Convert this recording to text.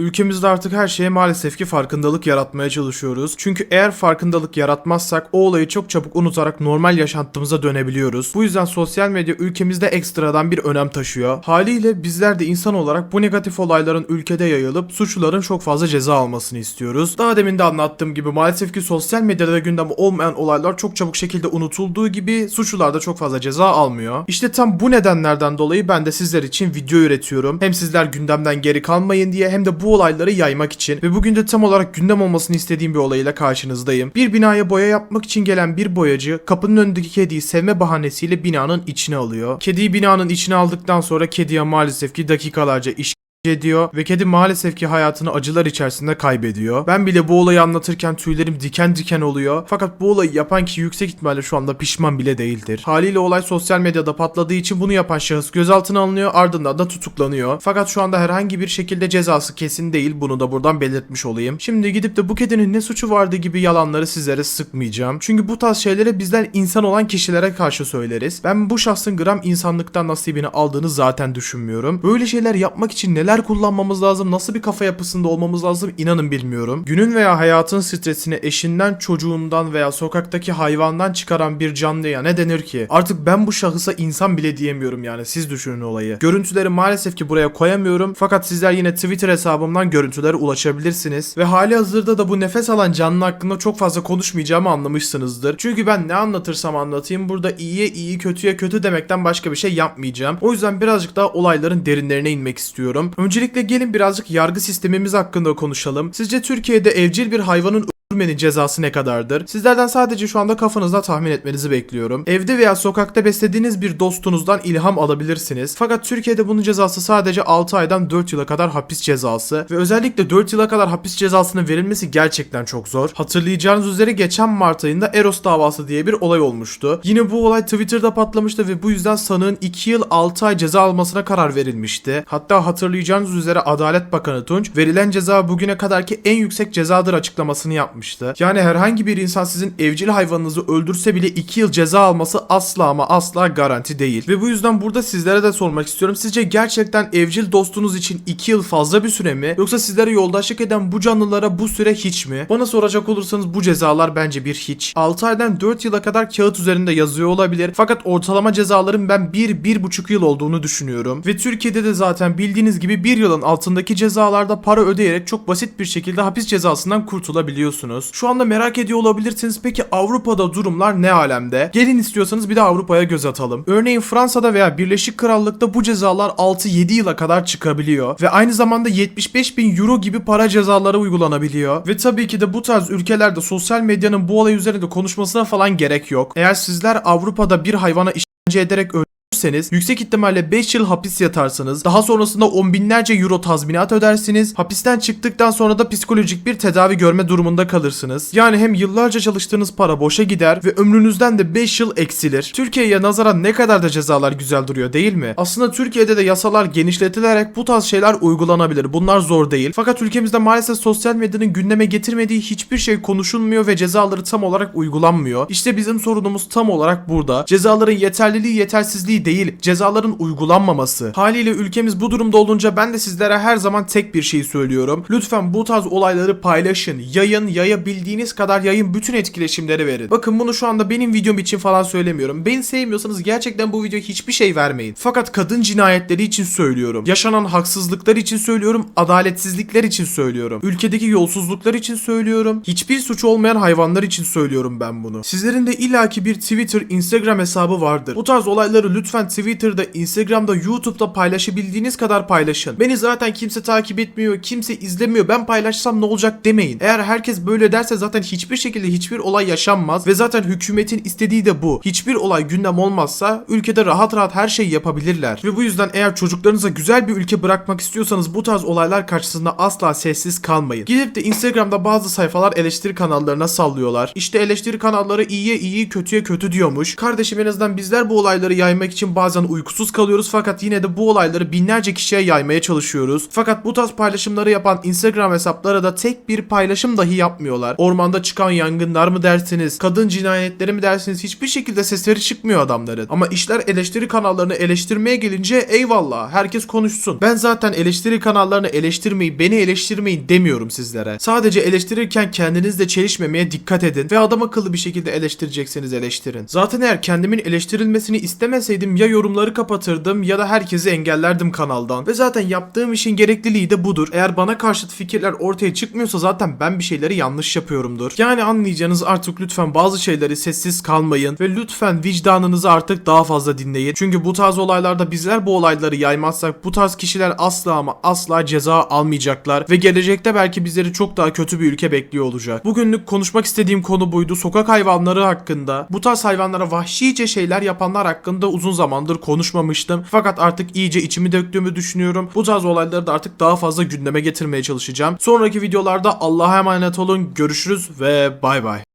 Ülkemizde artık her şeye maalesef ki farkındalık yaratmaya çalışıyoruz. Çünkü eğer farkındalık yaratmazsak o olayı çok çabuk unutarak normal yaşantımıza dönebiliyoruz. Bu yüzden sosyal medya ülkemizde ekstradan bir önem taşıyor. Haliyle bizler de insan olarak bu negatif olayların ülkede yayılıp suçluların çok fazla ceza almasını istiyoruz. Daha demin de anlattığım gibi maalesef ki sosyal medyada gündem olmayan olaylar çok çabuk şekilde unutulduğu gibi suçlular da çok fazla ceza almıyor. İşte tam bu nedenlerden dolayı ben de sizler için video üretiyorum. Hem sizler gündemden geri kalmayın diye hem de bu olayları yaymak için ve bugün de tam olarak gündem olmasını istediğim bir olayla karşınızdayım. Bir binaya boya yapmak için gelen bir boyacı kapının önündeki kediyi sevme bahanesiyle binanın içine alıyor. Kediyi binanın içine aldıktan sonra kediye maalesef ki dakikalarca iş ediyor ve kedi maalesef ki hayatını acılar içerisinde kaybediyor. Ben bile bu olayı anlatırken tüylerim diken diken oluyor. Fakat bu olayı yapan kişi yüksek ihtimalle şu anda pişman bile değildir. Haliyle olay sosyal medyada patladığı için bunu yapan şahıs gözaltına alınıyor ardından da tutuklanıyor. Fakat şu anda herhangi bir şekilde cezası kesin değil. Bunu da buradan belirtmiş olayım. Şimdi gidip de bu kedinin ne suçu vardı gibi yalanları sizlere sıkmayacağım. Çünkü bu tarz şeyleri bizler insan olan kişilere karşı söyleriz. Ben bu şahsın gram insanlıktan nasibini aldığını zaten düşünmüyorum. Böyle şeyler yapmak için neler kullanmamız lazım, nasıl bir kafa yapısında olmamız lazım inanın bilmiyorum. Günün veya hayatın stresini eşinden, çocuğundan veya sokaktaki hayvandan çıkaran bir canlıya ne denir ki? Artık ben bu şahısa insan bile diyemiyorum yani siz düşünün olayı. Görüntüleri maalesef ki buraya koyamıyorum fakat sizler yine Twitter hesabımdan görüntülere ulaşabilirsiniz. Ve hali hazırda da bu nefes alan canlı hakkında çok fazla konuşmayacağımı anlamışsınızdır. Çünkü ben ne anlatırsam anlatayım burada iyiye iyi kötüye kötü demekten başka bir şey yapmayacağım. O yüzden birazcık daha olayların derinlerine inmek istiyorum. Öncelikle gelin birazcık yargı sistemimiz hakkında konuşalım. Sizce Türkiye'de evcil bir hayvanın Öldürmenin cezası ne kadardır? Sizlerden sadece şu anda kafanızda tahmin etmenizi bekliyorum. Evde veya sokakta beslediğiniz bir dostunuzdan ilham alabilirsiniz. Fakat Türkiye'de bunun cezası sadece 6 aydan 4 yıla kadar hapis cezası ve özellikle 4 yıla kadar hapis cezasının verilmesi gerçekten çok zor. Hatırlayacağınız üzere geçen Mart ayında Eros davası diye bir olay olmuştu. Yine bu olay Twitter'da patlamıştı ve bu yüzden sanığın 2 yıl 6 ay ceza almasına karar verilmişti. Hatta hatırlayacağınız üzere Adalet Bakanı Tunç verilen ceza bugüne kadarki en yüksek cezadır açıklamasını yapmıştı. Yani herhangi bir insan sizin evcil hayvanınızı öldürse bile 2 yıl ceza alması asla ama asla garanti değil. Ve bu yüzden burada sizlere de sormak istiyorum. Sizce gerçekten evcil dostunuz için 2 yıl fazla bir süre mi? Yoksa sizlere yoldaşlık eden bu canlılara bu süre hiç mi? Bana soracak olursanız bu cezalar bence bir hiç. 6 aydan 4 yıla kadar kağıt üzerinde yazıyor olabilir. Fakat ortalama cezaların ben 1-1,5 yıl olduğunu düşünüyorum. Ve Türkiye'de de zaten bildiğiniz gibi 1 yılın altındaki cezalarda para ödeyerek çok basit bir şekilde hapis cezasından kurtulabiliyorsunuz. Şu anda merak ediyor olabilirsiniz peki Avrupa'da durumlar ne alemde? Gelin istiyorsanız bir de Avrupa'ya göz atalım. Örneğin Fransa'da veya Birleşik Krallık'ta bu cezalar 6-7 yıla kadar çıkabiliyor. Ve aynı zamanda 75 bin euro gibi para cezaları uygulanabiliyor. Ve tabii ki de bu tarz ülkelerde sosyal medyanın bu olay üzerinde konuşmasına falan gerek yok. Eğer sizler Avrupa'da bir hayvana işkence ederek öldürürseniz yüksek ihtimalle 5 yıl hapis yatarsınız. Daha sonrasında on binlerce euro tazminat ödersiniz. Hapisten çıktıktan sonra da psikolojik bir tedavi görme durumunda kalırsınız. Yani hem yıllarca çalıştığınız para boşa gider ve ömrünüzden de 5 yıl eksilir. Türkiye'ye nazaran ne kadar da cezalar güzel duruyor değil mi? Aslında Türkiye'de de yasalar genişletilerek bu tarz şeyler uygulanabilir. Bunlar zor değil. Fakat ülkemizde maalesef sosyal medyanın gündeme getirmediği hiçbir şey konuşulmuyor ve cezaları tam olarak uygulanmıyor. İşte bizim sorunumuz tam olarak burada. Cezaların yeterliliği yetersizliği değil, cezaların uygulanmaması. Haliyle ülkemiz bu durumda olunca ben de sizlere her zaman tek bir şey söylüyorum. Lütfen bu tarz olayları paylaşın, yayın, yayabildiğiniz kadar yayın bütün etkileşimleri verin. Bakın bunu şu anda benim videom için falan söylemiyorum. Beni sevmiyorsanız gerçekten bu videoya hiçbir şey vermeyin. Fakat kadın cinayetleri için söylüyorum. Yaşanan haksızlıklar için söylüyorum, adaletsizlikler için söylüyorum. Ülkedeki yolsuzluklar için söylüyorum. Hiçbir suçu olmayan hayvanlar için söylüyorum ben bunu. Sizlerin de illaki bir Twitter, Instagram hesabı vardır. Bu tarz olayları lütfen Twitter'da, Instagram'da, YouTube'da paylaşabildiğiniz kadar paylaşın. Beni zaten kimse takip etmiyor, kimse izlemiyor. Ben paylaşsam ne olacak demeyin. Eğer herkes böyle derse zaten hiçbir şekilde hiçbir olay yaşanmaz ve zaten hükümetin istediği de bu. Hiçbir olay gündem olmazsa ülkede rahat rahat her şeyi yapabilirler. Ve bu yüzden eğer çocuklarınıza güzel bir ülke bırakmak istiyorsanız bu tarz olaylar karşısında asla sessiz kalmayın. Gidip de Instagram'da bazı sayfalar eleştiri kanallarına sallıyorlar. İşte eleştiri kanalları iyiye iyi kötüye kötü diyormuş. Kardeşim en azından bizler bu olayları yaymak için için bazen uykusuz kalıyoruz fakat yine de bu olayları binlerce kişiye yaymaya çalışıyoruz. Fakat bu tarz paylaşımları yapan Instagram hesapları da tek bir paylaşım dahi yapmıyorlar. Ormanda çıkan yangınlar mı dersiniz, kadın cinayetleri mi dersiniz hiçbir şekilde sesleri çıkmıyor adamların. Ama işler eleştiri kanallarını eleştirmeye gelince eyvallah herkes konuşsun. Ben zaten eleştiri kanallarını eleştirmeyin, beni eleştirmeyin demiyorum sizlere. Sadece eleştirirken kendinizle çelişmemeye dikkat edin ve adam akıllı bir şekilde eleştirecekseniz eleştirin. Zaten eğer kendimin eleştirilmesini istemeseydim ya yorumları kapatırdım ya da herkesi engellerdim kanaldan. Ve zaten yaptığım işin gerekliliği de budur. Eğer bana karşıt fikirler ortaya çıkmıyorsa zaten ben bir şeyleri yanlış yapıyorumdur. Yani anlayacağınız artık lütfen bazı şeyleri sessiz kalmayın ve lütfen vicdanınızı artık daha fazla dinleyin. Çünkü bu tarz olaylarda bizler bu olayları yaymazsak bu tarz kişiler asla ama asla ceza almayacaklar ve gelecekte belki bizleri çok daha kötü bir ülke bekliyor olacak. Bugünlük konuşmak istediğim konu buydu. Sokak hayvanları hakkında, bu tarz hayvanlara vahşice şeyler yapanlar hakkında uzun zamandır konuşmamıştım. Fakat artık iyice içimi döktüğümü düşünüyorum. Bu tarz olayları da artık daha fazla gündeme getirmeye çalışacağım. Sonraki videolarda Allah'a emanet olun. Görüşürüz ve bay bay.